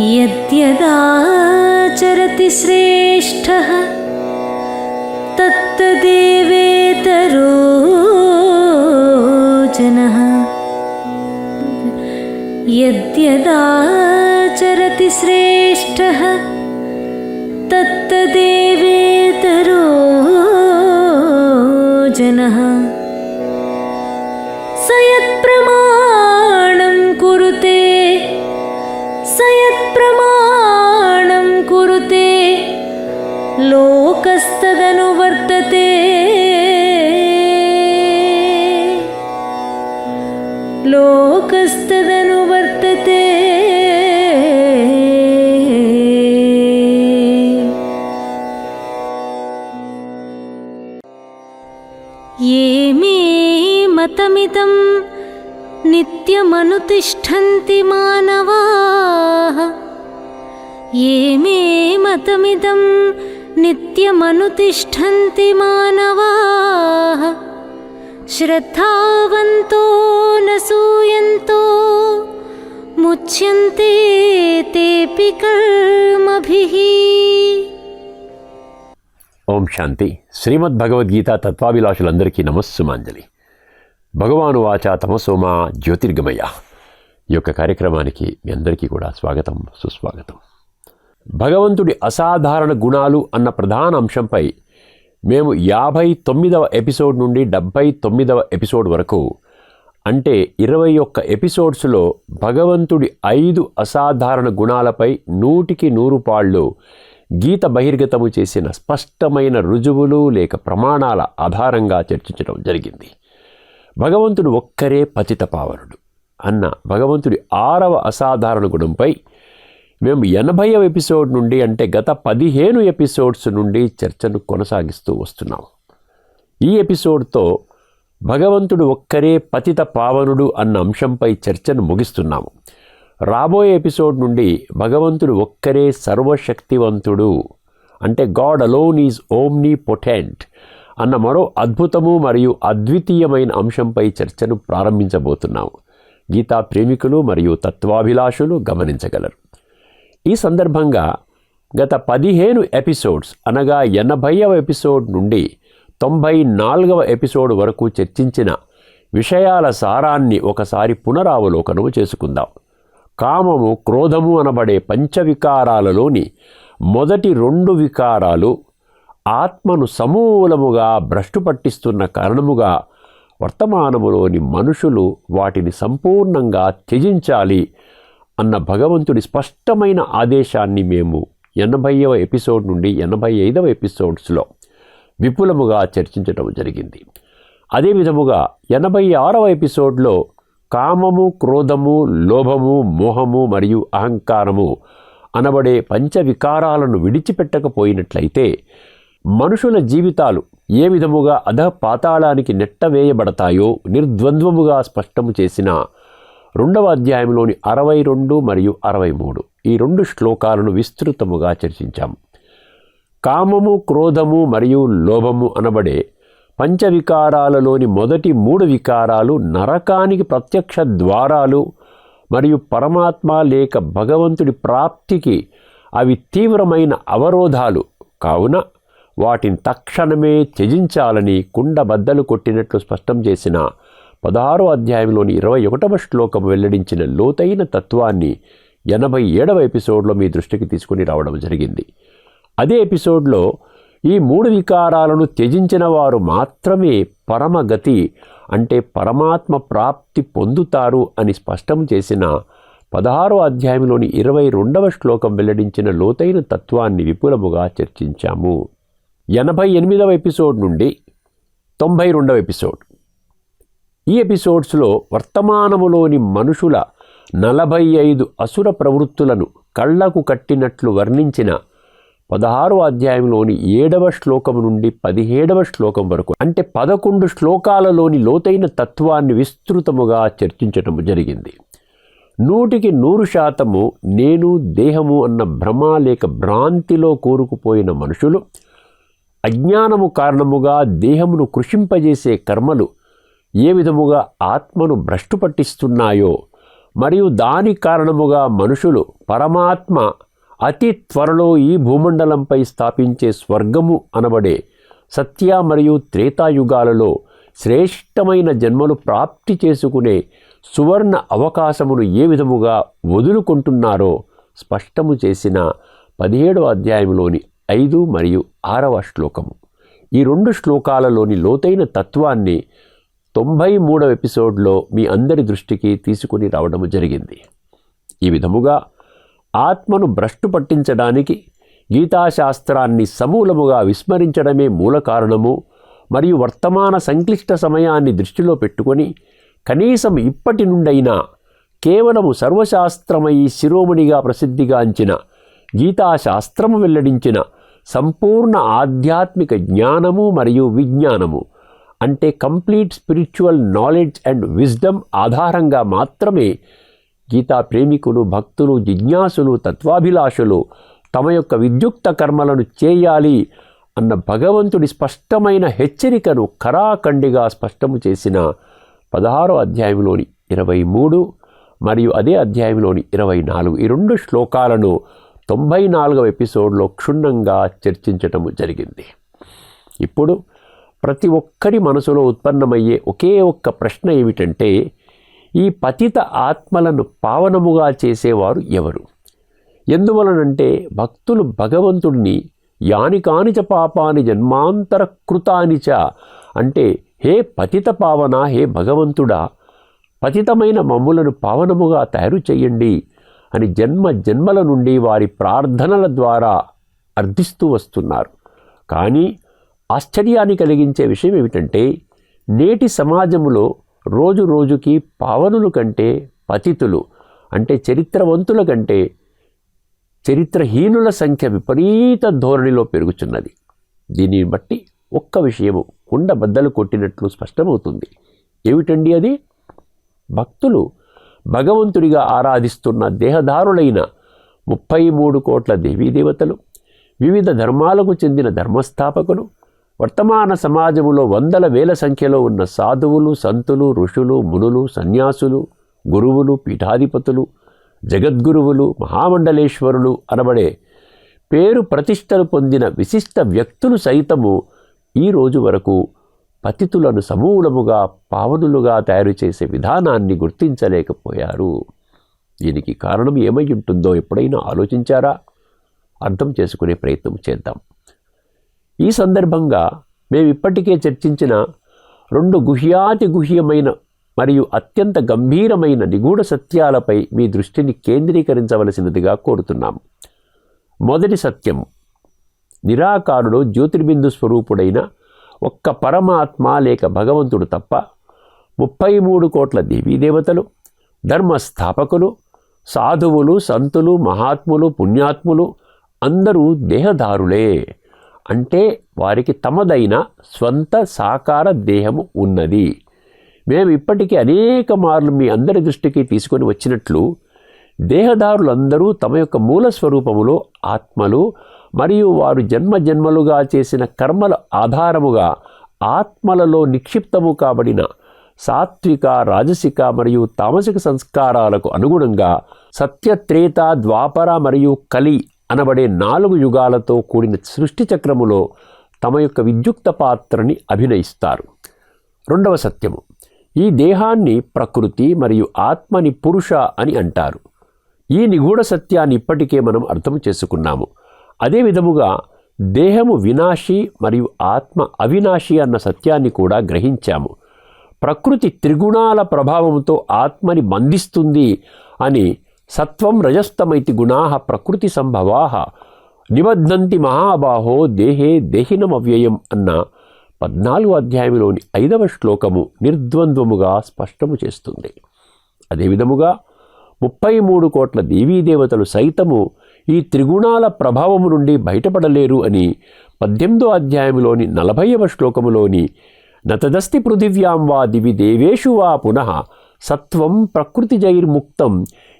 यद्यदाचरति श्रेष्ठः तत्तदेवेतरो जनः। यद्यदाचरति श्रेष्ठः तत्तदेवेतरो जनः लोकस्तदनुवर्तते लोकस्तदनुवर्तते ये मे मतमिदं नित्यमनुतिष्ठन्ति मानवाः ये मे मतमिदं नित्यमनुतिष्ठन्ति मानवाः श्रद्धावन्तो न सूयन्तो मुच्यन्ते तेऽपि कर्मभिः ఓం శాంతి శ్రీమద్ భగవద్గీత తత్వాభిలాషులందరికీ నమస్సుమాంజలి భగవాను వాచ తమసోమ జ్యోతిర్గమయ ఈ యొక్క కార్యక్రమానికి మీ అందరికీ కూడా స్వాగతం సుస్వాగతం భగవంతుడి అసాధారణ గుణాలు అన్న ప్రధాన అంశంపై మేము యాభై తొమ్మిదవ ఎపిసోడ్ నుండి డెబ్భై తొమ్మిదవ ఎపిసోడ్ వరకు అంటే ఇరవై ఒక్క ఎపిసోడ్స్లో భగవంతుడి ఐదు అసాధారణ గుణాలపై నూటికి నూరు పాళ్ళు గీత బహిర్గతము చేసిన స్పష్టమైన రుజువులు లేక ప్రమాణాల ఆధారంగా చర్చించడం జరిగింది. భగవంతుడు ఒక్కరే పతితపావనుడు అన్న భగవంతుడి ఆరవ అసాధారణ గుణంపై మేము ఎనభైవ ఎపిసోడ్ నుండి అంటే గత పదిహేను ఎపిసోడ్స్ నుండి చర్చను కొనసాగిస్తూ వస్తున్నాం. ఈ ఎపిసోడ్తో భగవంతుడు ఒక్కరే పతిత పావనుడు అన్న అంశంపై చర్చను ముగిస్తున్నాము. రాబోయే ఎపిసోడ్ నుండి భగవంతుడు ఒక్కరే సర్వశక్తివంతుడు అంటే God alone is Omni potent అన్న మరో అద్భుతము మరియు అద్వితీయమైన అంశంపై చర్చను ప్రారంభించబోతున్నాము గీతా ప్రేమికులు మరియు తత్వాభిలాషులు గమనించగలరు. ఈ సందర్భంగా గత పదిహేను ఎపిసోడ్స్ అనగా ఎనభైవ ఎపిసోడ్ నుండి తొంభై నాలుగవ ఎపిసోడ్ వరకు చర్చించిన విషయాల సారాన్ని ఒకసారి పునరావలోకనము చేసుకుందాం. కామము క్రోధము అనబడే పంచవికారాలలోని మొదటి రెండు వికారాలు ఆత్మను సమూలముగా భ్రష్టు పట్టిస్తున్న కారణముగా వర్తమానములోని మనుషులు వాటిని సంపూర్ణంగా త్యజించాలి అన్న భగవంతుడి స్పష్టమైన ఆదేశాన్ని మేము ఎనభైవ ఎపిసోడ్ నుండి ఎనభై ఐదవ ఎపిసోడ్స్లో విపులముగా చర్చించడం జరిగింది. అదే విధముగా ఎనభై ఆరవ ఎపిసోడ్లో కామము క్రోధము లోభము మోహము మరియు అహంకారము అనబడే పంచవికారాలను విడిచిపెట్టకపోయినట్లయితే మనుషుల జీవితాలు ఏ విధముగా అధ పాతాళానికి నెట్టవేయబడతాయో నిర్ద్వంద్వముగా స్పష్టము చేసిన రెండవ అధ్యాయంలోని అరవై రెండు మరియు అరవై మూడు. ఈ రెండు శ్లోకాలను విస్తృతముగా చర్చించాం. కామము క్రోధము మరియు లోభము అనబడే పంచవికారాలలోని మొదటి మూడు వికారాలు నరకానికి ప్రత్యక్ష ద్వారాలు మరియు పరమాత్మ లేక భగవంతుడి ప్రాప్తికి అవి తీవ్రమైన అవరోధాలు. కావున వాటిని తక్షణమే త్యజించాలని కుండ బద్దలు కొట్టినట్లు స్పష్టం చేసిన పదహారో అధ్యాయంలోని ఇరవై ఒకటవ శ్లోకం వెల్లడించిన లోతైన తత్వాన్ని ఎనభై ఏడవ ఎపిసోడ్లో మీ దృష్టికి తీసుకుని రావడం జరిగింది. అదే ఎపిసోడ్లో ఈ మూడు వికారాలను త్యజించిన వారు మాత్రమే పరమగతి అంటే పరమాత్మ ప్రాప్తి పొందుతారు అని స్పష్టం చేసిన పదహారో అధ్యాయంలోని ఇరవై రెండవ శ్లోకం వెల్లడించిన లోతైన తత్వాన్ని విపులముగా చర్చించాము. ఎనభై ఎనిమిదవ ఎపిసోడ్ నుండి తొంభై రెండవ ఎపిసోడ్. ఈ ఎపిసోడ్స్లో వర్తమానములోని మనుషుల నలభై ఐదు అసుర ప్రవృత్తులను కళ్ళకు కట్టినట్లు వర్ణించిన పదహారో అధ్యాయంలోని ఏడవ శ్లోకం నుండి పదిహేడవ శ్లోకం వరకు అంటే పదకొండు శ్లోకాలలోని లోతైన తత్వాన్ని విస్తృతముగా చర్చించటము జరిగింది. నూటికి నూరు శాతము నేను దేహము అన్న భ్రమ లేక భ్రాంతిలో కూరుకుపోయిన మనుషులు అజ్ఞానము కారణముగా దేహమును కృషింపజేసే కర్మలు ఏ విధముగా ఆత్మను భ్రష్టు పట్టిస్తున్నాయో మరియు దాని కారణముగా మనుషులు పరమాత్మ అతి త్వరలో ఈ భూమండలంపై స్థాపించే స్వర్గము అనబడే సత్య మరియు త్రేతాయుగాలలో శ్రేష్టమైన జన్మలు ప్రాప్తి చేసుకునే సువర్ణ అవకాశమును ఏ విధముగా వదులుకుంటున్నారో స్పష్టము చేసిన పదిహేడవ అధ్యాయంలోని ఐదు మరియు ఆరవ శ్లోకము. ఈ రెండు శ్లోకాలలోని లోతైన తత్వాన్ని తొంభై మూడవ ఎపిసోడ్లో మీ అందరి దృష్టికి తీసుకుని రావడం జరిగింది. ఈ విధముగా ఆత్మను భ్రష్టు పట్టించడానికి గీతాశాస్త్రాన్ని సమూలముగా విస్మరించడమే మూల కారణము మరియు వర్తమాన సంక్లిష్ట సమయాన్ని దృష్టిలో పెట్టుకొని కనీసం ఇప్పటి నుండైనా కేవలము సర్వశాస్త్రమై శిరోమణిగా ప్రసిద్ధిగాంచిన గీతాశాస్త్రము వెల్లడించిన సంపూర్ణ ఆధ్యాత్మిక జ్ఞానము మరియు విజ్ఞానము అంటే complete spiritual knowledge and wisdom ఆధారంగా మాత్రమే గీతా ప్రేమికులు భక్తులు జిజ్ఞాసులు తత్వాభిలాషులు తమ యొక్క విద్యుక్త కర్మలను చేయాలి అన్న భగవంతుడి స్పష్టమైన హెచ్చరికను కరాఖండిగా స్పష్టము చేసిన పదహారో అధ్యాయంలోని ఇరవై మూడు మరియు అదే అధ్యాయంలోని ఇరవై నాలుగు ఈ రెండు శ్లోకాలను తొంభై నాలుగవ ఎపిసోడ్లో క్షుణ్ణంగా చర్చించటము జరిగింది. ఇప్పుడు ప్రతి ఒక్కరి మనసులో ఉత్పన్నమయ్యే ఒకే ఒక్క ప్రశ్న ఏమిటంటే ఈ పతిత ఆత్మలను పావనముగా చేసేవారు ఎవరు? ఎందువలనంటే భక్తులు భగవంతుణ్ణి యాని కానిచ పాపాని జన్మాంతర కృతానిచ అంటే హే పతిత పావన హే భగవంతుడా పతితమైన మమ్ములను పావనముగా తయారు చేయండి అని జన్మ జన్మల నుండి వారి ప్రార్థనల ద్వారా అర్థిస్తూ వస్తున్నారు. కానీ ఆశ్చర్యాన్ని కలిగించే విషయం ఏమిటంటే నేటి సమాజంలో రోజు రోజుకి పావనుల కంటే పతితులు అంటే చరిత్రవంతుల కంటే చరిత్రహీనుల సంఖ్య విపరీత ధోరణిలో పెరుగుచున్నది. దీనిని బట్టి ఒక్క విషయము కుండ బద్దలు కొట్టినట్లు స్పష్టమవుతుంది. ఏమిటండి అది? భక్తులు భగవంతుడిగా ఆరాధిస్తున్న దేహదారులైన ముప్పై మూడు కోట్ల దేవీదేవతలు వివిధ ధర్మాలకు చెందిన ధర్మస్థాపకులు వర్తమాన సమాజములో వందల వేల సంఖ్యలో ఉన్న సాధువులు సంతులు ఋషులు మునులు సన్యాసులు గురువులు పీఠాధిపతులు జగద్గురువులు మహామండలేశ్వరులు అనబడే పేరు ప్రతిష్టలు పొందిన విశిష్ట వ్యక్తులు సైతము ఈ రోజు వరకు పతితులను సమూలముగా పావనులుగా తయారు చేసే విధానాన్ని గుర్తించలేకపోయారు. దీనికి కారణం ఏమై ఉంటుందో ఎప్పుడైనా ఆలోచించారా? అర్థం చేసుకునే ప్రయత్నం చేద్దాం. ఈ సందర్భంగా మేము ఇప్పటికే చర్చించిన రెండు గుహ్యాతి గుహ్యమైన మరియు అత్యంత గంభీరమైన నిగూఢ సత్యాలపై మీ దృష్టిని కేంద్రీకరించవలసినదిగా కోరుతున్నాం మొదటి సత్యం నిరాకారుడు జ్యోతిర్బిందు స్వరూపుడైన ఒక్క పరమాత్మ లేక భగవంతుడు తప్ప ముప్పై మూడు కోట్ల దేవీదేవతలు ధర్మస్థాపకులు సాధువులు సంతులు మహాత్ములు పుణ్యాత్ములు అందరూ దేహదారులే అంటే వారికి తమదైన స్వంత సాకార దేహము ఉన్నది. మేము ఇప్పటికీ అనేక మార్లు మీ అందరి దృష్టికి తీసుకొని వచ్చినట్లు దేహదారులందరూ తమ యొక్క మూల స్వరూపములో ఆత్మలు మరియు వారు జన్మ జన్మలుగా చేసిన కర్మల ఆధారముగా ఆత్మలలో నిక్షిప్తము కాబడిన సాత్విక రాజసిక మరియు తామసిక సంస్కారాలకు అనుగుణంగా సత్యత్రేత ద్వాపర మరియు కలి అనబడే నాలుగు యుగాలతో కూడిన సృష్టి చక్రములో తమ యొక్క విద్యుక్త పాత్రని అభినయిస్తారు. రెండవ సత్యము. ఈ దేహాన్ని ప్రకృతి మరియు ఆత్మని పురుష అని అంటారు. ఈ నిగూఢ సత్యాన్ని ఇప్పటికే మనం అర్థం చేసుకున్నాము. అదే విధముగా దేహము వినాశి మరియు ఆత్మ అవినాశి అన్న సత్యాన్ని కూడా గ్రహించాము. ప్రకృతి త్రిగుణాల ప్రభావంతో ఆత్మని బంధిస్తుంది అని సత్వం రజస్తమైతి గుణా ప్రకృతి సంభవా నిబద్ధంతి మహాబాహో దేహే దేహినమవ్యయం అన్న పద్నాలుగు అధ్యాయంలోని ఐదవ శ్లోకము నిర్ద్వంద్వముగా స్పష్టము చేస్తుంది. అదేవిధముగా ముప్పై మూడు కోట్ల దేవీదేవతలు సైతము ఈ త్రిగుణాల ప్రభావము నుండి బయటపడలేరు అని పద్దెనిమిదో అధ్యాయంలోని నలభైవ శ్లోకములోని నతదస్తి పృథివ్యాం వా దివి దేవేషు వా పునః సత్వం ప్రకృతిజైర్ముక్తం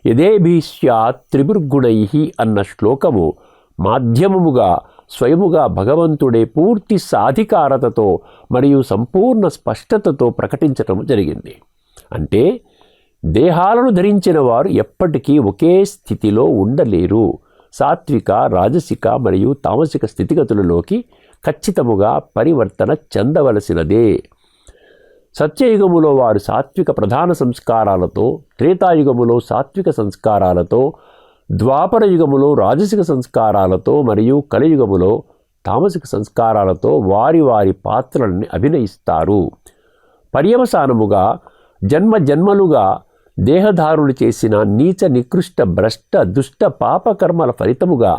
యదేభీష్యా త్రిభుర్గుణై అన్న శ్లోకము మాధ్యమముగా స్వయముగా భగవంతుడే పూర్తి సాధికారతతో మరియు సంపూర్ణ స్పష్టతతో ప్రకటించటం జరిగింది. అంటే దేహాలను ధరించిన వారు ఎప్పటికీ ఒకే స్థితిలో ఉండలేరు. సాత్విక రాజసిక మరియు తామసిక స్థితిగతులలోకి ఖచ్చితముగా పరివర్తన చెందవలసినదే. సత్యయుగములో వారు సాత్విక ప్రధాన సంస్కారాలతో త్రేతాయుగములో సాత్విక సంస్కారాలతో ద్వాపర యుగములో రాజసిక సంస్కారాలతో మరియు కలియుగములో తామసిక సంస్కారాలతో వారి వారి పాత్రలని అభినయిస్తారు. పర్యవసానముగా జన్మ జన్మలుగా దేహదారులు చేసిన నీచ నికృష్ట భ్రష్ట దుష్ట పాపకర్మల ఫలితముగా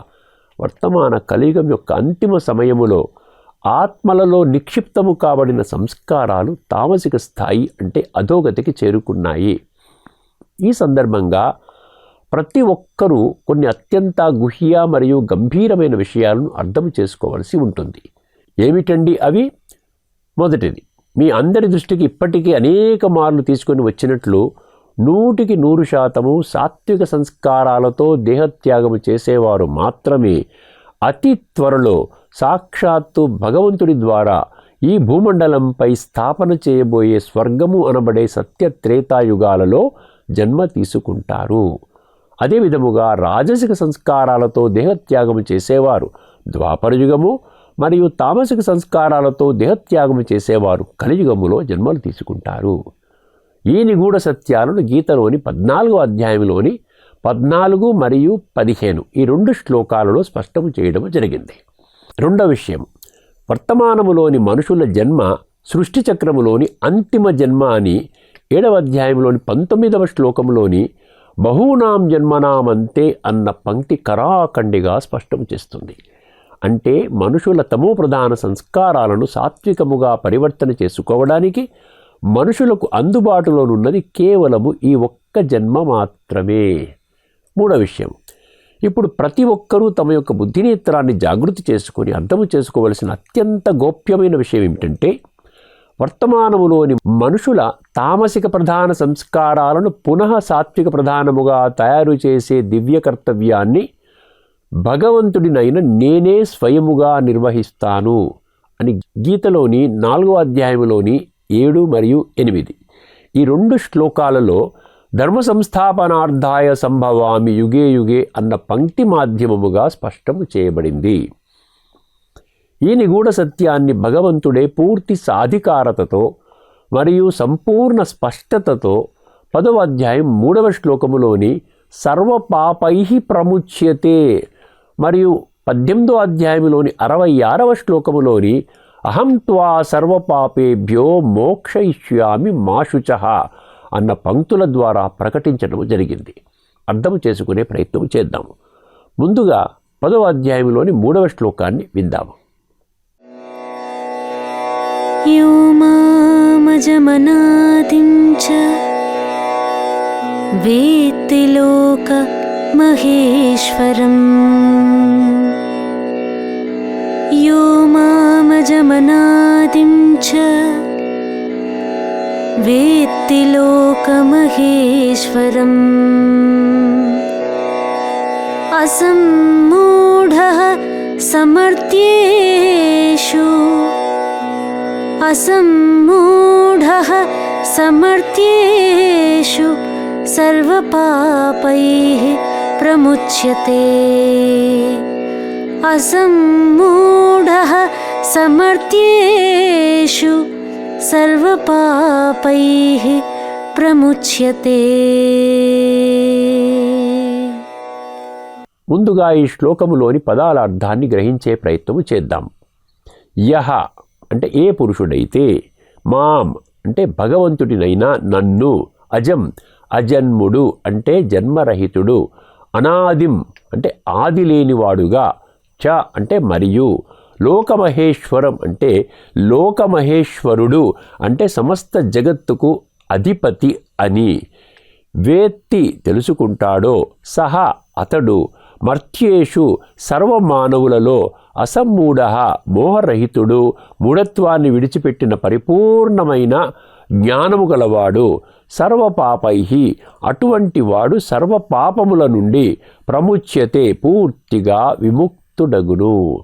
వర్తమాన కలియుగం యొక్క అంతిమ సమయములో ఆత్మలలో నిక్షిప్తము కాబడిన సంస్కారాలు తామసిక స్థాయి అంటే అధోగతికి చేరుకున్నాయి. ఈ సందర్భంగా ప్రతి ఒక్కరూ కొన్ని అత్యంత గుహ్య మరియు గంభీరమైన విషయాలను అర్థం చేసుకోవాల్సి ఉంటుంది. ఏమిటండి అవి? మొదటిది మీ అందరి దృష్టికి ఇప్పటికీ అనేక మార్లు తీసుకొని వచ్చినట్లు నూటికి నూరు శాతము సాత్విక సంస్కారాలతో దేహత్యాగము చేసేవారు మాత్రమే అతి త్వరలో సాక్షాత్తు భగవంతుడి ద్వారా ఈ భూమండలంపై స్థాపన చేయబోయే స్వర్గము అనబడే సత్య త్రేతాయుగాలలో జన్మ తీసుకుంటారు. అదే విధముగా రాజసిక సంస్కారాలతో దేహత్యాగము చేసేవారు ద్వాపరయుగము మరియు తామసిక సంస్కారాలతో దేహత్యాగము చేసేవారు కలియుగములో జన్మలు తీసుకుంటారు. ఈ నిగూఢ సత్యాలను గీతలోని పద్నాలుగో అధ్యాయంలోని పద్నాలుగు మరియు పదిహేను ఈ రెండు శ్లోకాలలో స్పష్టం చేయడం జరిగింది. రెండవ విషయం వర్తమానములోని మనుషుల జన్మ సృష్టి చక్రములోని అంతిమ జన్మ అని ఏడవ అధ్యాయంలోని పంతొమ్మిదవ శ్లోకంలోని బహూనాం జన్మనామంతే అన్న పంక్తి కరాఖండిగా స్పష్టం చేస్తుంది. అంటే మనుషుల తమో ప్రధాన సంస్కారాలను సాత్వికముగా పరివర్తన చేసుకోవడానికి మనుషులకు అందుబాటులోనున్నది కేవలము ఈ ఒక్క జన్మ మాత్రమే. మూడో విషయం. ఇప్పుడు ప్రతి ఒక్కరూ తమ యొక్క బుద్ధినేత్రాన్ని జాగృతి చేసుకొని అర్థము చేసుకోవలసిన అత్యంత గోప్యమైన విషయం ఏమిటంటే వర్తమానములోని మనుషుల తామసిక ప్రధాన సంస్కారాలను పునః సాత్విక ప్రధానముగా తయారు చేసే దివ్య కర్తవ్యాన్ని భగవంతుడినైన నేనే స్వయముగా నిర్వహిస్తాను అని గీతలోని నాలుగో అధ్యాయంలోని ఏడు మరియు ఎనిమిది. ఈ రెండు శ్లోకాలలో ధర్మ సంస్థాపనార్థాయ సంభవామి యుగే యుగే అన్న పంక్తి మాధ్యమముగా స్పష్టము చేయబడింది. ఈ నిగూఢ సత్యాన్ని భగవంతుడే పూర్తి సాధికారతతో మరియు సంపూర్ణ స్పష్టతతో పదవ అధ్యాయం మూడవ శ్లోకములోని సర్వపాపై ప్రముచ్యతే మరియు పద్దెనిమిదో అధ్యాయంలోని అరవై ఆరవ శ్లోకములోని అహం త్వా సర్వపాపేభ్యో మోక్షయిష్యామి మాశుచ అన్న పంక్తుల ద్వారా ప్రకటించడం జరిగింది. అర్థం చేసుకునే ప్రయత్నం చేద్దాము. ముందుగా పదవ అధ్యాయంలోని మూడవ శ్లోకాన్ని విందాము. వ్యోమామజమనాదిం చ వేత్తి లోక మహేశ్వరం. చ वेत्ति लोकमहेश्वरम् असम्मूढः समर्थ्येषु सर्वपापैः प्रमुच्यते। असम्मूढः समर्थ्येषु सर्वपापैः प्रमुच्यते ముందుగా ఈ శ్లోకములోని పదాల అర్థాన్ని గ్రహించే ప్రయత్నము చేద్దాం యహ అంటే ఏ పురుషుడైతే మాం అంటే భగవంతుడినైనా నన్ను అజం అజన్ముడు అంటే జన్మరహితుడు అనాదిం అంటే ఆది లేనివాడుగా చ అంటే మరియు లోకమహేశ్వరం అంటే లోకమహేశ్వరుడు అంటే సమస్త జగత్తుకు అధిపతి అని. వేత్తి తెలుసుకుంటాడో సహా అతడు. మర్త్యేషు సర్వమానవులలో అసమ్మూఢ మోహరహితుడు మూఢత్వాన్ని విడిచిపెట్టిన పరిపూర్ణమైన జ్ఞానము గలవాడు. సర్వపాపై అటువంటి వాడు సర్వపాపముల నుండి ప్రముచ్యతే పూర్తిగా విముక్తుడగును.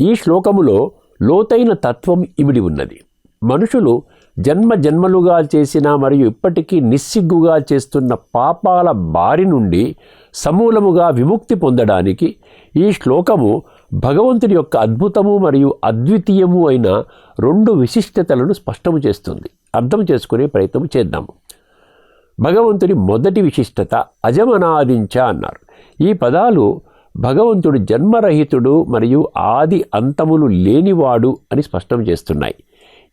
ఈ శ్లోకములో లోతైన తత్వం ఇమిడి ఉన్నది. మనుషులు జన్మ జన్మలుగా చేసిన మరియు ఇప్పటికీ నిస్సిగ్గుగా చేస్తున్న పాపాల బారి నుండి సమూలముగా విముక్తి పొందడానికి ఈ శ్లోకము భగవంతుడి యొక్క అద్భుతము మరియు అద్వితీయము అయిన రెండు విశిష్టతలను స్పష్టము చేస్తుంది. అర్థం చేసుకునే ప్రయత్నం చేద్దాము. భగవంతుడి మొదటి విశిష్టత అజమనాదించ అన్నారు. ఈ పదాలు భగవంతుడు జన్మరహితుడు మరియు ఆది అంతములు లేనివాడు అని స్పష్టం చేస్తున్నాయి.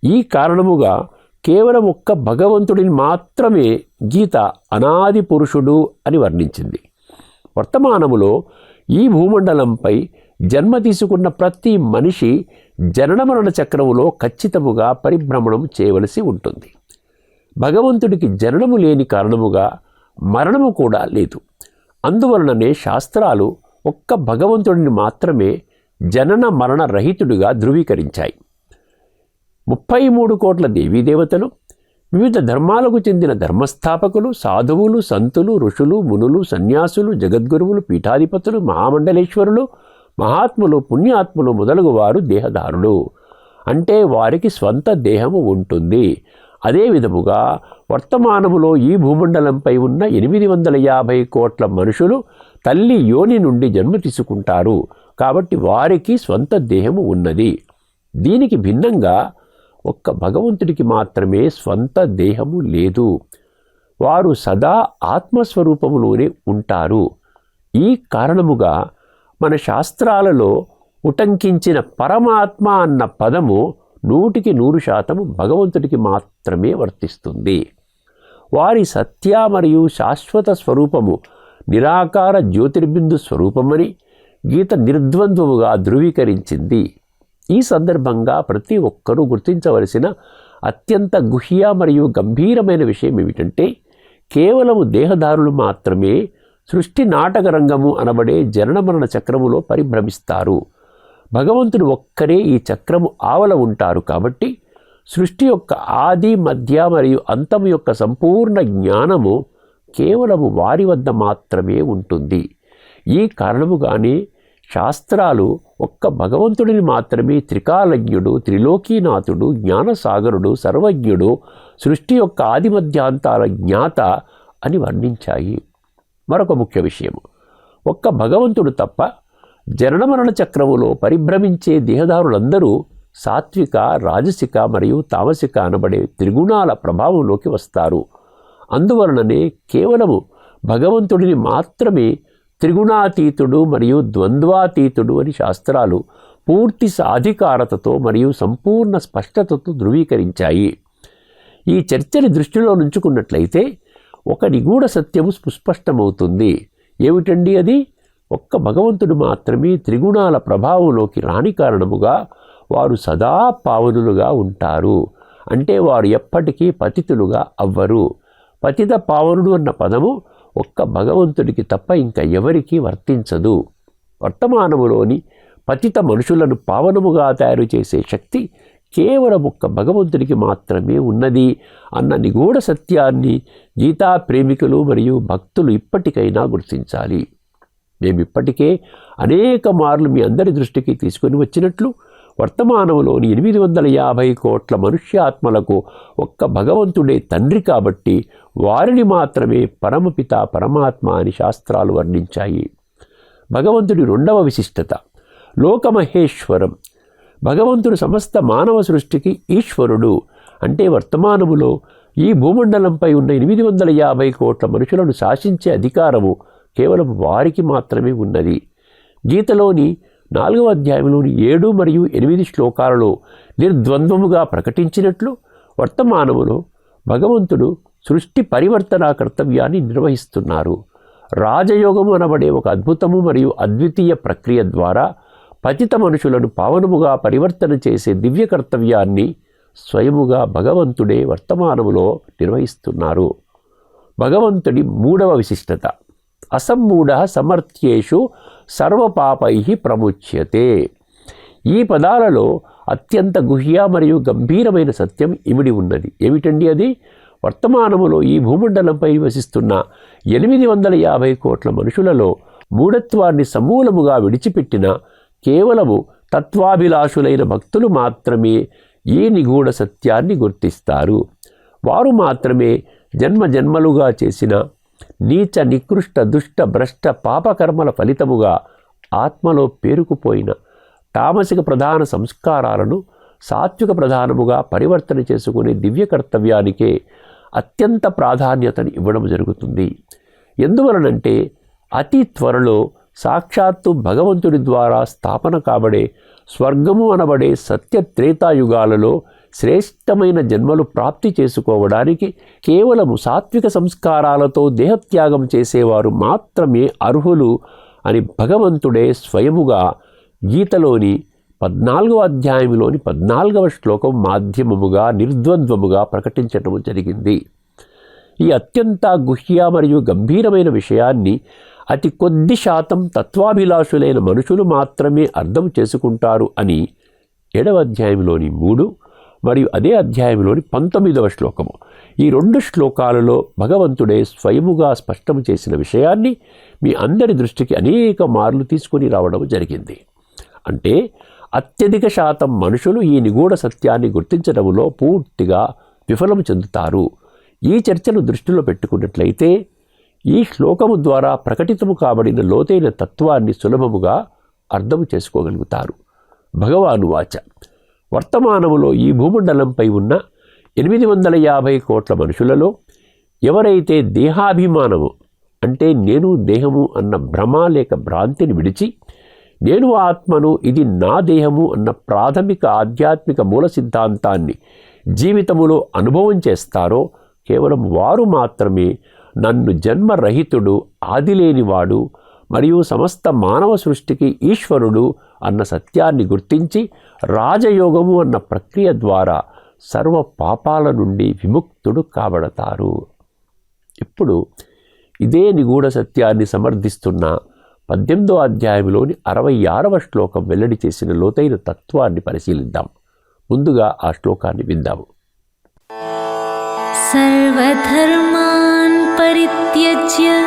ఈ కారణముగా కేవలం ఒక్క భగవంతుడిని మాత్రమే గీత అనాది పురుషుడు అని వర్ణించింది. వర్తమానములో ఈ భూమండలంపై జన్మ తీసుకున్న ప్రతి మనిషి జననమరణ చక్రములో ఖచ్చితముగా పరిభ్రమణం చేయవలసి ఉంటుంది. భగవంతుడికి జననము లేని కారణముగా మరణము కూడా లేదు. అందువలననే శాస్త్రాలు ఒక్క భగవంతుడిని మాత్రమే జనన మరణ రహితుడిగా ధృవీకరించాయి. ముప్పై మూడు కోట్ల దేవీదేవతలు వివిధ ధర్మాలకు చెందిన ధర్మస్థాపకులు సాధువులు సంతులు ఋషులు మునులు సన్యాసులు జగద్గురువులు పీఠాధిపతులు మహామండలేశ్వరులు మహాత్ములు పుణ్యాత్ములు మొదలగు వారు దేహదారులు అంటే వారికి స్వంత దేహము ఉంటుంది. అదే విధముగా వర్తమానములో ఈ భూమండలంపై ఉన్న ఎనిమిది వందల యాభై కోట్ల మనుషులు తల్లి యోని నుండి జన్మ తీసుకుంటారు. కాబట్టి వారికి స్వంత దేహము ఉన్నది. దీనికి భిన్నంగా ఒక్క భగవంతుడికి మాత్రమే స్వంత దేహము లేదు. వారు సదా ఆత్మస్వరూపములోనే ఉంటారు. ఈ కారణముగా మన శాస్త్రాలలో ఉటంకించిన పరమాత్మ అన్న పదము నూటికి నూరు శాతము భగవంతుడికి మాత్రమే వర్తిస్తుంది. వారి సత్య మరియు శాశ్వత స్వరూపము నిరాకార జ్యోతిర్బిందు స్వరూపమని గీత నిర్ద్వంద్వముగా ధృవీకరించింది. ఈ సందర్భంగా ప్రతి ఒక్కరూ గుర్తించవలసిన అత్యంత గుహ్య మరియు గంభీరమైన విషయం ఏమిటంటే కేవలము దేహదారులు మాత్రమే సృష్టి నాటక రంగము అనబడే జనన మరణ చక్రములో పరిభ్రమిస్తారు. భగవంతుడు ఒక్కరే ఈ చక్రము ఆవల ఉంటారు కాబట్టి సృష్టి యొక్క ఆది మధ్య మరియు అంతము యొక్క సంపూర్ణ జ్ఞానము కేవలము వారి వద్ద మాత్రమే ఉంటుంది. ఈ కారణముగానే శాస్త్రాలు ఒక్క భగవంతుడిని మాత్రమే త్రికాలజ్ఞుడు త్రిలోకీనాథుడు జ్ఞానసాగరుడు సర్వజ్ఞుడు సృష్టి యొక్క ఆదిమధ్యాంతాల జ్ఞాత అని వర్ణించాయి. మరొక ముఖ్య విషయము. ఒక్క భగవంతుడు తప్ప జననమరణ చక్రములో పరిభ్రమించే దేహదారులందరూ సాత్విక రాజసిక మరియు తామసిక అనబడే త్రిగుణాల ప్రభావంలోకి వస్తారు. అందువలననే కేవలము భగవంతుడిని మాత్రమే త్రిగుణాతీతుడు మరియు ద్వంద్వాతీతుడు అని శాస్త్రాలు పూర్తి సాధికారతతో మరియు సంపూర్ణ స్పష్టతతో ధృవీకరించాయి. ఈ చర్చని దృష్టిలో నుంచుకున్నట్లయితే ఒక నిగూఢ సత్యము సుస్పష్టమవుతుంది. ఏమిటండి అది? ఒక్క భగవంతుడు మాత్రమే త్రిగుణాల ప్రభావంలోకి రాని కారణముగా వారు సదా పావనులుగా ఉంటారు. అంటే వారు ఎప్పటికీ పతితులుగా అవ్వరు. పతిత పావనుడు అన్న పదము ఒక్క భగవంతుడికి తప్ప ఇంకా ఎవరికీ వర్తించదు. వర్తమానములోని పతిత మనుషులను పావనముగా తయారు చేసే శక్తి కేవలం ఒక్క భగవంతుడికి మాత్రమే ఉన్నది అన్న నిగూఢ సత్యాన్ని గీతా ప్రేమికులు మరియు భక్తులు ఇప్పటికైనా గుర్తించాలి. మేమిప్పటికే అనేక మార్లు మీ అందరి దృష్టికి తీసుకొని వచ్చినట్లు వర్తమానంలోని ఎనిమిది వందల యాభై కోట్ల మనుష్యాత్మలకు ఒక్క భగవంతుడే తండ్రి కాబట్టి వారిని మాత్రమే పరమపిత పరమాత్మ అని శాస్త్రాలు వర్ణించాయి. భగవంతుడి రెండవ విశిష్టత లోకమహేశ్వరం. భగవంతుడు సమస్త మానవ సృష్టికి ఈశ్వరుడు. అంటే వర్తమానములో ఈ భూమండలంపై ఉన్న ఎనిమిది వందల యాభై కోట్ల మనుషులను శాసించే అధికారము కేవలం వారికి మాత్రమే ఉన్నది. గీతలోని నాలుగవ అధ్యాయంలోని ఏడు మరియు ఎనిమిది శ్లోకాలలో నిర్ద్వంద్వముగా ప్రకటించినట్లు వర్తమానములో భగవంతుడు సృష్టి పరివర్తన కర్తవ్యాన్ని నిర్వహిస్తున్నారు. రాజయోగము అనబడే ఒక అద్భుతము మరియు అద్వితీయ ప్రక్రియ ద్వారా పతిత మనుషులను పావనముగా పరివర్తన చేసే దివ్య కర్తవ్యాన్ని స్వయముగా భగవంతుడే వర్తమానములో నిర్వహిస్తున్నారు. భగవంతుడి మూడవ విశిష్టత. అసమ్మూఢ సమర్థ్యేషు సర్వపాపై ప్రముచ్యతే. ఈ పదాలలో అత్యంత గుహ్య మరియు గంభీరమైన సత్యం ఇమిడి ఉన్నది. ఏమిటండి అది? వర్తమానములో ఈ భూమండలంపై నివసిస్తున్న ఎనిమిది వందల యాభై కోట్ల మనుషులలో మూఢత్వాన్ని సమూలముగా విడిచిపెట్టిన కేవలము తత్వాభిలాషులైన భక్తులు మాత్రమే ఈ నిగూఢ సత్యాన్ని గుర్తిస్తారు. వారు మాత్రమే జన్మ జన్మలుగా చేసిన నీచ నికృష్ట దుష్ట భ్రష్ట పాపకర్మల ఫలితముగా ఆత్మలో పేరుకుపోయిన తామసిక ప్రధాన సంస్కారాలను సాత్విక ప్రధానముగా పరివర్తన చేసుకునే దివ్య కర్తవ్యానికే అత్యంత ప్రాధాన్యతను ఇవ్వడం జరుగుతుంది. ఎందువలనంటే అతి త్వరలో సాక్షాత్తు భగవంతుడి ద్వారా స్థాపన కాబడే స్వర్గము అనబడే సత్య త్రేతాయుగాలలో శ్రేష్టమైన జన్మలు ప్రాప్తి చేసుకోవడానికి కేవలము సాత్విక సంస్కారాలతో దేహత్యాగం చేసేవారు మాత్రమే అర్హులు అని భగవంతుడే స్వయముగా గీతలోని పద్నాలుగవ అధ్యాయంలోని పద్నాలుగవ శ్లోకం మాధ్యమముగా నిర్ద్వంద్వముగా ప్రకటించటం జరిగింది. ఈ అత్యంత గుహ్య మరియు గంభీరమైన విషయాన్ని అతి కొద్ది శాతం తత్వాభిలాషులైన మనుషులు మాత్రమే అర్థం చేసుకుంటారు అని ఏడవ అధ్యాయంలోని మూడు మరియు అదే అధ్యాయంలోని పంతొమ్మిదవ శ్లోకము. ఈ రెండు శ్లోకాలలో భగవంతుడే స్వయముగా స్పష్టం చేసిన విషయాన్ని మీ అందరి దృష్టికి అనేక మార్లు తీసుకొని రావడం జరిగింది. అంటే అత్యధిక శాతం మనుషులు ఈ నిగూఢ సత్యాన్ని గుర్తించడంలో పూర్తిగా విఫలం చెందుతారు. ఈ చర్చను దృష్టిలో పెట్టుకున్నట్లయితే ఈ శ్లోకము ద్వారా ప్రకటితము కాబడిన లోతైన తత్వాన్ని సులభముగా అర్థం చేసుకోగలుగుతారు. భగవాను వాచ వర్తమానములో ఈ భూమండలంపై ఉన్న ఎనిమిది వందల యాభై కోట్ల మనుషులలో ఎవరైతే దేహాభిమానము అంటే నేను దేహము అన్న భ్రమ లేక భ్రాంతిని విడిచి నేను ఆత్మను ఇది నా దేహము అన్న ప్రాథమిక ఆధ్యాత్మిక మూల సిద్ధాంతాన్ని జీవితములో అనుభవం చేస్తారో కేవలం వారు మాత్రమే నన్ను జన్మరహితుడు ఆదిలేనివాడు మరియు సమస్త మానవ సృష్టికి ఈశ్వరుడు అన్న సత్యాన్ని గుర్తించి రాజయోగము అన్న ప్రక్రియ ద్వారా సర్వ పాపాల నుండి విముక్తుడు కాబడతారు. ఇప్పుడు ఇదే నిగూఢ సత్యాన్ని సమర్థిస్తున్న పద్దెనిమిదో అధ్యాయంలోని అరవై ఆరవ శ్లోకం వెల్లడి చేసిన లోతైన తత్వాన్ని పరిశీలిద్దాం. ముందుగా ఆ శ్లోకాన్ని విందాము. సర్వధర్మాన్ పరిత్యజ్య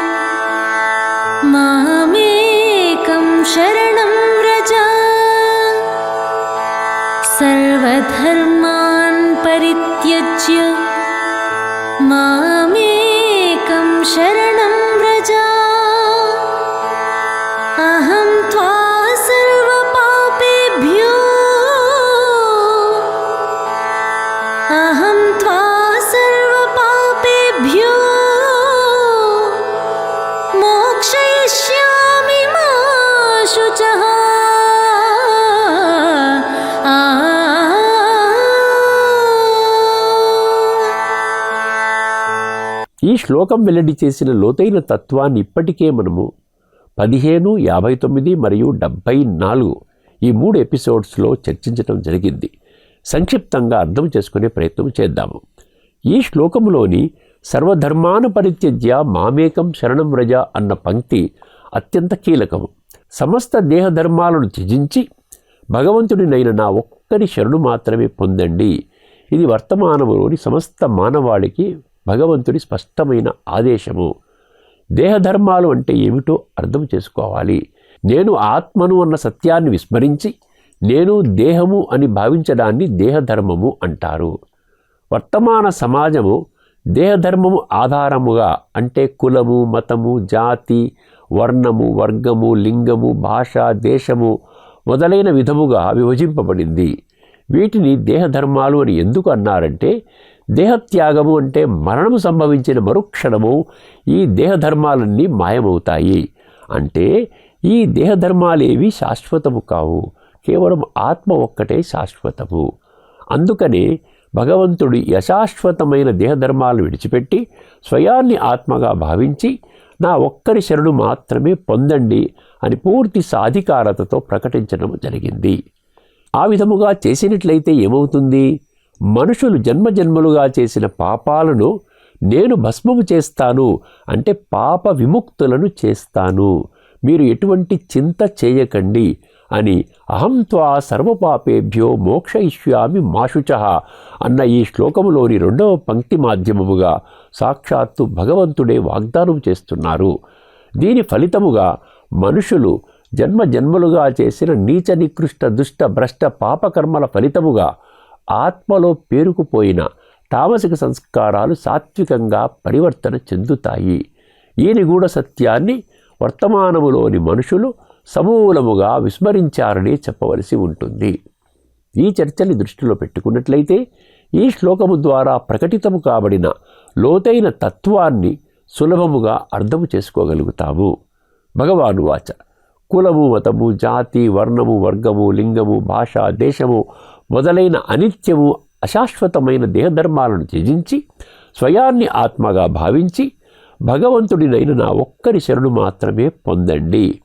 మామేకం శరణం सर्वधर्मान् परित्यज्य मामेकं शरणं శ్లోకం వెల్లడి చేసిన లోతైన తత్వాన్ని ఇప్పటికే మనము పదిహేను యాభై తొమ్మిది మరియు డెబ్భై నాలుగు ఈ మూడు ఎపిసోడ్స్లో చర్చించడం జరిగింది. సంక్షిప్తంగా అర్థం చేసుకునే ప్రయత్నం చేద్దాము. ఈ శ్లోకములోని సర్వధర్మాను పరిత్యజ్య మామేకం శరణం వ్రజ అన్న పంక్తి అత్యంత కీలకము. సమస్త దేహధర్మాలను త్యజించి భగవంతుడినైన నా ఒక్కడి శరణు మాత్రమే పొందండి. ఇది వర్తమానములోని సమస్త మానవాళికి భగవంతుడి స్పష్టమైన ఆదేశము. దేహధర్మాలు అంటే ఏమిటో అర్థం చేసుకోవాలి. నేను ఆత్మను అన్న సత్యాన్ని విస్మరించి నేను దేహము అని భావించడాన్ని దేహధర్మము అంటారు. వర్తమాన సమాజము దేహధర్మము ఆధారముగా అంటే కులము మతము జాతి వర్ణము వర్గము లింగము భాష దేశము మొదలైన విధముగా విభజింపబడింది. వీటిని దేహధర్మాలు అని ఎందుకు అన్నారంటే దేహత్యాగము అంటే మరణము సంభవించిన మరుక్షణము ఈ దేహధర్మాలన్నీ మాయమవుతాయి. అంటే ఈ దేహధర్మాలేవి శాశ్వతము కావు. కేవలం ఆత్మ ఒక్కటే శాశ్వతము. అందుకనే భగవంతుడు యశాశ్వతమైన దేహధర్మాలు విడిచిపెట్టి స్వయాన్ని ఆత్మగా భావించి నా ఒక్కరి శరణు మాత్రమే పొందండి అని పూర్తి సాధికారతతో ప్రకటించడం జరిగింది. ఆ విధముగా చేసినట్లయితే ఏమవుతుంది? మనుషులు జన్మజన్మలుగా చేసిన పాపాలను నేను భస్మము చేస్తాను అంటే పాప విముక్తులను చేస్తాను. మీరు ఎటువంటి చింత చేయకండి అని అహం త్వా సర్వపాపేభ్యో మోక్షయిష్యామి మాశుచ అన్న ఈ శ్లోకములోని రెండవ పంక్తి మాధ్యమముగా సాక్షాత్తు భగవంతుడే వాగ్దానం చేస్తున్నారు. దీని ఫలితముగా మనుషులు జన్మ జన్మలుగా చేసిన నీచ నికృష్ట దుష్ట భ్రష్ట పాపకర్మల ఫలితముగా ఆత్మలో పేరుకుపోయిన తామసిక సంస్కారాలు సాత్వికంగా పరివర్తన చెందుతాయి. ఈ నిగూఢ సత్యాన్ని వర్తమానములోని మనుషులు సమూలముగా విస్మరించారని చెప్పవలసి ఉంటుంది. ఈ చర్చని దృష్టిలో పెట్టుకున్నట్లయితే ఈ శ్లోకము ద్వారా ప్రకటితము కాబడిన లోతైన తత్వాన్ని సులభముగా అర్థము చేసుకోగలుగుతాము. భగవాను వాచ కులము మతము జాతి వర్ణము వర్గము లింగము భాష దేశము మొదలైన అనిత్యము అశాశ్వతమైన దేహధర్మాలను త్యజించి స్వయాన్ని ఆత్మగా భావించి భగవంతుడినైన నా ఒక్కరి శరణు మాత్రమే పొందండి.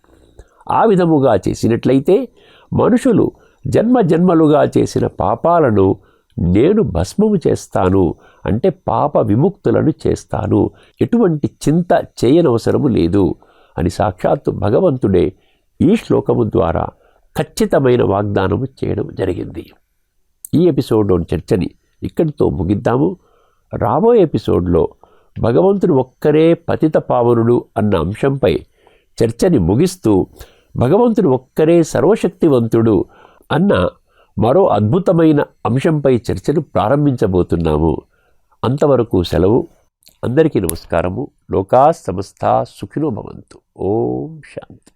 ఆ విధముగా చేసినట్లయితే మనుషులు జన్మ జన్మలుగా చేసిన పాపాలను నేను భస్మము చేస్తాను అంటే పాప విముక్తులను చేస్తాను. ఎటువంటి చింత చేయనవసరము లేదు అని సాక్షాత్తు భగవంతుడే ఈ శ్లోకము ద్వారా ఖచ్చితమైన వాగ్దానము చేయడం జరిగింది. ఈ ఎపిసోడ్లోని చర్చని ఇక్కడితో ముగిద్దాము. రాబోయే ఎపిసోడ్లో భగవంతుడు ఒక్కరే పతిత పావనుడు అన్న అంశంపై చర్చని ముగిస్తూ భగవంతుడు ఒక్కరే సర్వశక్తివంతుడు అన్న మరో అద్భుతమైన అంశంపై చర్చను ప్రారంభించబోతున్నాము. అంతవరకు సెలవు. అందరికీ నమస్కారము. లోకా సమస్త సుఖినో భవంతు. ఓం శాంతి.